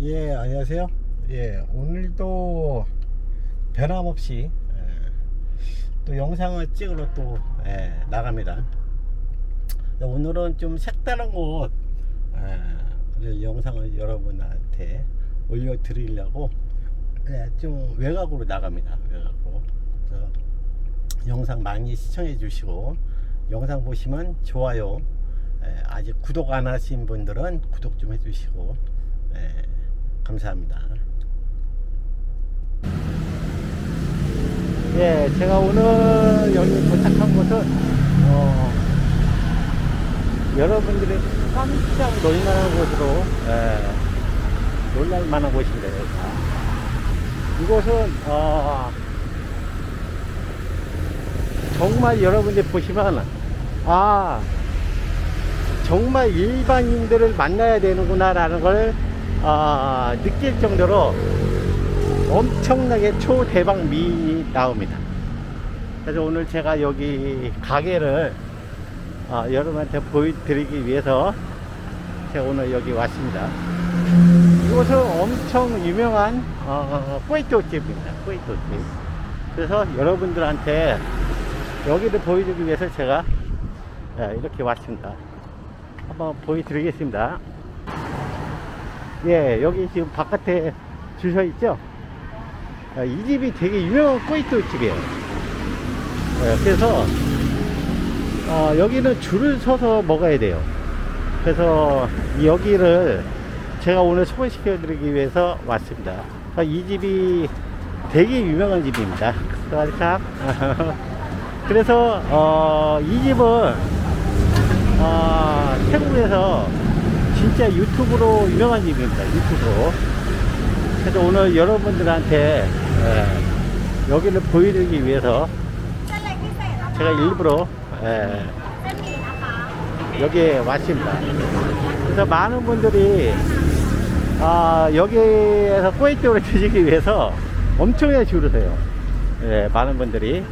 예, 안녕하세요. 예, 오늘도 변함없이 예, 또 영상을 찍으러 또 예, 나갑니다. 네, 오늘은 좀 색다른 곳 예, 영상을 여러분한테 올려드리려고 예, 좀 외곽으로 나갑니다. 외곽으로. 영상 많이 시청해 주시고 영상 보시면 좋아요 예, 아직 구독 안 하신 분들은 구독 좀 해주시고 예, 감사합니다. 예, 제가 오늘 여기 도착한 곳은 어, 여러분들이 깜짝 놀만한 곳으로 예, 놀랄만한 곳인데 이곳은 어, 정말 여러분들 보시면 아 정말 일반인들을 만나야 되는구나라는 걸 아, 느낄 정도로 엄청나게 초대박 미인이 나옵니다. 그래서 오늘 제가 여기 가게를 아, 여러분한테 보여드리기 위해서 제가 오늘 여기 왔습니다. 이곳은 엄청 유명한 어, 꾸이토 집입니다. 꾸이토 집. 그래서 여러분들한테 여기를 보여주기 위해서 제가 예, 이렇게 왔습니다. 한번 보여드리겠습니다. 예, 여기 지금 바깥에 줄서 있죠? 아, 이 집이 되게 유명한 꼬이토 집이에요. 예, 그래서 어, 여기는 줄을 서서 먹어야 돼요. 그래서 여기를 제가 오늘 소개시켜 드리기 위해서 왔습니다. 아, 이 집이 되게 유명한 집입니다. 그래서 어, 이 집은 어, 태국에서 진짜 유튜브로 유명한 집입니다. 유튜브로. 그래서 오늘 여러분들한테 예, 여기를 보여드리기 위해서 제가 일부러 예, 여기에 왔습니다. 그래서 많은 분들이 아, 여기에서 꼬이토를 드시기 위해서 엄청나게 줄을 서요. 예, 많은 분들이.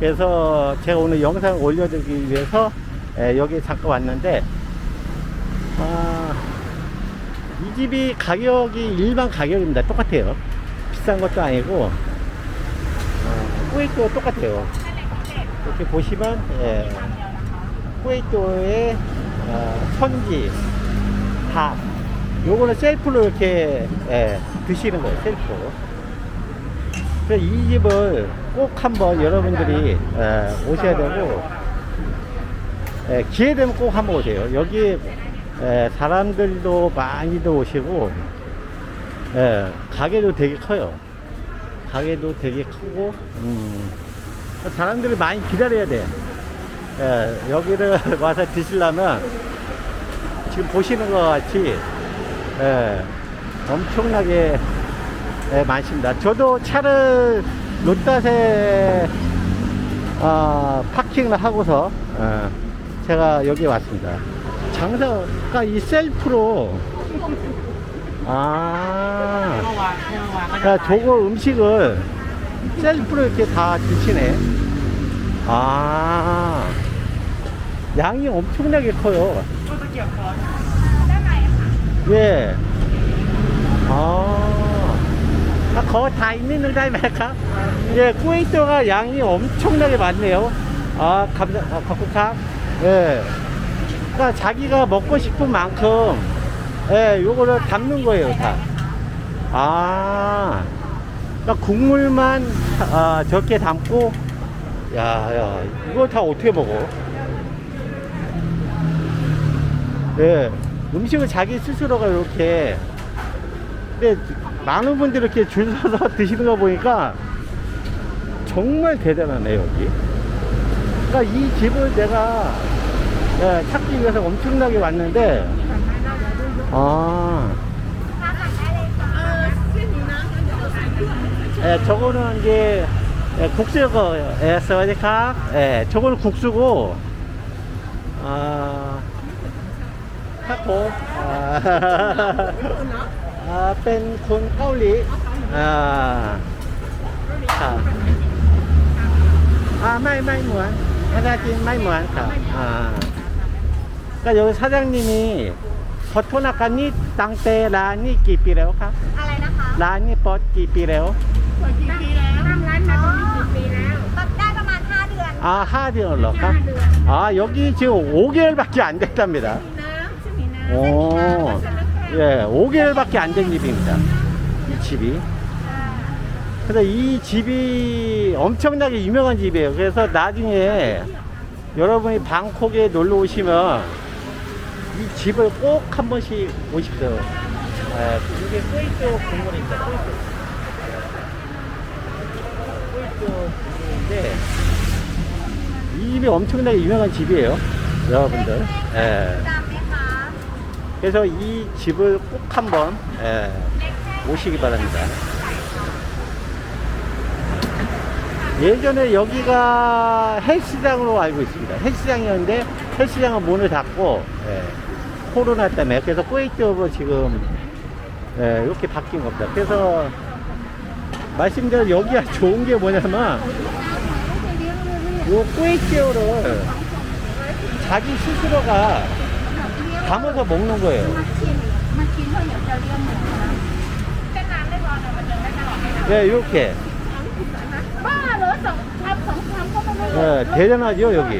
그래서 제가 오늘 영상을 올려드리기 위해서 예, 여기 잠깐 왔는데, 아, 이 집이 가격이 일반 가격입니다. 똑같아요. 비싼 것도 아니고, 어, 꾸이토 똑같아요. 이렇게 보시면, 예, 꾸이토의 어, 선지, 밥, 요거는 셀프로 이렇게 예, 드시는 거예요, 셀프로. 그래서 이 집을 꼭 한번 여러분들이 예, 오셔야 되고, 예, 기회 되면 꼭 한번 오세요. 여기 예, 사람들도 많이도 오시고, 예, 가게도 되게 커요. 가게도 되게 크고, 음, 사람들이 많이 기다려야 돼. 예, 여기를 와서 드시려면 지금 보시는 것 같이 예, 엄청나게 예, 많습니다. 저도 차를 롯닷에 아, 파킹을 하고서 예, 제가 여기 왔습니다. 장사, 그니까 이 셀프로. 아. 야, 저거 음식을 셀프로 이렇게 다 드시네. 아. 양이 엄청나게 커요. 예. 아. 아, 거다 있는 날 말까? 예, 쿠웨이트가 양이 엄청나게 많네요. 아, 감사, 아, 각국탕. 예. 그러니까 자기가 먹고 싶은 만큼, 예, 요거를 담는 거예요, 다. 아, 그러니까 국물만, 아, 적게 담고, 야, 야, 이거 다 어떻게 먹어? 예. 음식을 자기 스스로가 이렇게 근데 많은 분들이 이렇게 줄 서서 드시는 거 보니까 정말 대단하네 여기 그러니까 이 집을 내가 네, 찾기 위해서 엄청나게 왔는데. 아. 예, 저거는 이제 예, 국수고 예, 서디카 예, 저거는 국수고. 아. 타코. 아. 뺀콘 타올리. 아. 아, 아, 마이 마이 무한. 하나 진 마이 무한. 아. าไม่ไม่เหมือนภาษาจีนไม่เหมือนครับอ่าก็여기 사장님이 ขอโทษนะครับนี่ตั้งแต่ร้านนี่กี่ปีแล้วครับ อะไรนะคะ ร้านนี่เปิดกี่ปีแล้ว เปิดกี่ปีแล้วทำร้านมาตรงนี้กี่ปีแล้วได้ประมาณ 5 เดือน 아 하드열로까? 아 여기 지금 5개월밖에 안 됐답니다. น้ำชื่อมีน้ำ 오, 예, 5개월밖에 안 된 집입니다. 이 집이. 근데 이 집이 엄청나게 유명한 집이에요. 그래서 나중에 여러분이 방콕에 놀러 오시면 이 집을 꼭 한 번씩 오십시오. 네, 이게 소이조 공원입니다. 소이조. 소이조 공원인데 이 집이 엄청나게 유명한 집이에요. 여러분들. 네. 그래서 이 집을 꼭 한번 네, 오시기 바랍니다. 예전에 여기가 헬스장으로 알고 있습니다. 헬스장이었는데 헬스장은 문을 닫고 예. 코로나 때문에 그래서 꾸이쪽으로 지금 예, 이렇게 바뀐 겁니다. 그래서 말씀대로 여기가 좋은 게 뭐냐면 요 꾸이찌오를 자기 스스로가 담아서 먹는 거예요. 네, 이렇게. 네, 대단하죠, 여기.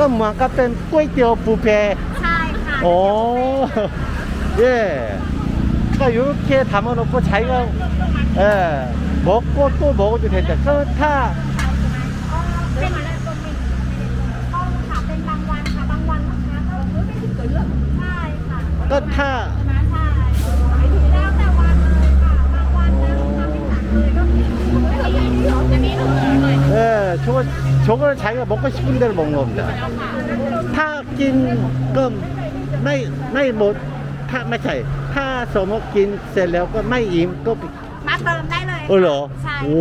그럼 뭐아까 뺀 꾸이띠오 부페. ใช่ค่ะ 오, 예. 그러니까 이렇게 담아놓고 자기가 예, 먹고 또 먹어도 된다. 그럼 타 เป็นอะไรก็ไม่ต้องค่ะเป็นบางวันค่ะบางวันลูกค้าก็ไม่ถึงกับเยอะใช่ค่ะ ก็ถ้า ใช่แล้วแต่วันเลยค่ะบางวันนะลูกค้าไม่สั่งเลยก็มีจะมีเหลือหน่อย 예, 저거 저걸 자기가 먹고 싶은 대로 먹는 겁니다. 타긴 그ไม่ไม่หมดถ้าไม่ใช่ถ้าสมมติกินเสร็จแล้วก็ไม่อิ่มก็ มาเติมได้เลย เออเหรอ ใช่ โอ้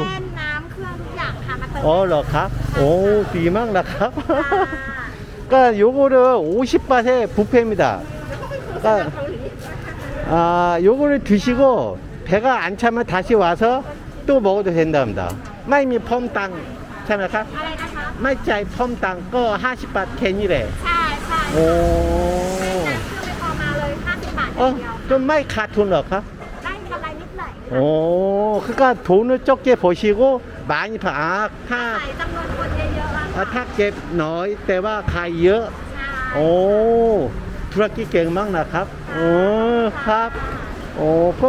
ค่ะเส้นน้ำเครื่องทุกอย่างค่ะมาเติม 어, เหรอครับ? 오, 비망นะครับ ค่ะ 그러니까 요거를 50바트의 부페입니다. 그러니까 아, 요거를 드시고 배가 안 차면 다시 와서 또 먹어도 된답니다. 마이미 펌땅 참여카? อะไรนะคะ 마이짜이 펌땅 거 50바트 캔이래. ใช่ใช่ 오. เครื่องไม่พอมาเลย50บาทอ 어, ย่างเดียว 좀 마이 카툰 넣까? ได้กำไรนิดหน่อย 오, 그러니까 돈을 적게 버시고 많이 파. 아, ขาย 타, จำนวนคนเยอะๆอะ 아, 타เก็บ น้อย แต่ว่าขายเยอะ ใช่ โอ้ธุรกิจเก่งมากนะครับโอ้ครับ โอ้ก็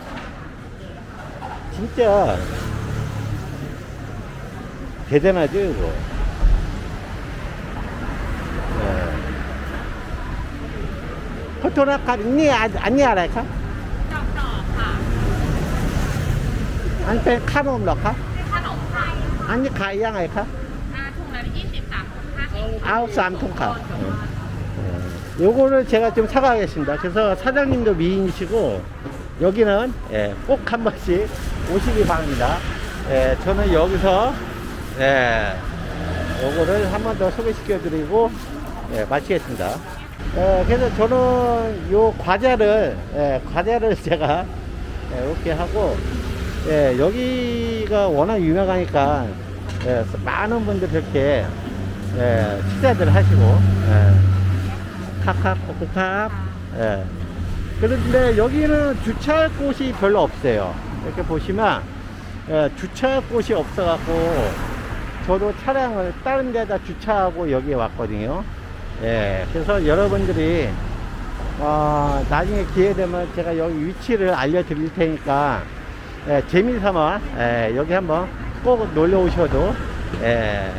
진짜, 대단하죠, 이거. 예. 포토나카, 니, 아, 아니, 알아요? ดอกดอกค่ะ 안 뺀, 카놈 넣까? ขนมไทย 아니, 가이양아이카? อ่าถุงละยี่สิบสามห้าสิบ 아홉 쌈통카. 요거를 제가 좀 사가겠습니다. 그래서 사장님도 미인이시고 여기는 예, 꼭 한 번씩 오시기 바랍니다. 예, 저는 여기서 예, 요거를 한 번 더 소개시켜 드리고 예, 마치겠습니다. 예, 그래서 저는 요 과자를 예, 과자를 제가 예, 이렇게 하고 예, 여기가 워낙 유명하니까 예, 많은 분들 이렇게 예, 식사들 하시고 예. 칵칵 코코캅 예. 그런데 여기는 주차할 곳이 별로 없어요 이렇게 보시면 예, 주차할 곳이 없어 갖고 저도 차량을 다른 데다 주차하고 여기에 왔거든요. 예, 그래서 여러분들이 어, 나중에 기회 되면 제가 여기 위치를 알려드릴 테니까 예, 재미삼아 예, 여기 한번 꼭 놀러 오셔도 예,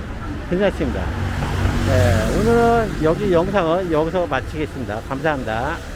괜찮습니다. 예, 오늘은 여기 영상을 여기서 마치겠습니다. 감사합니다.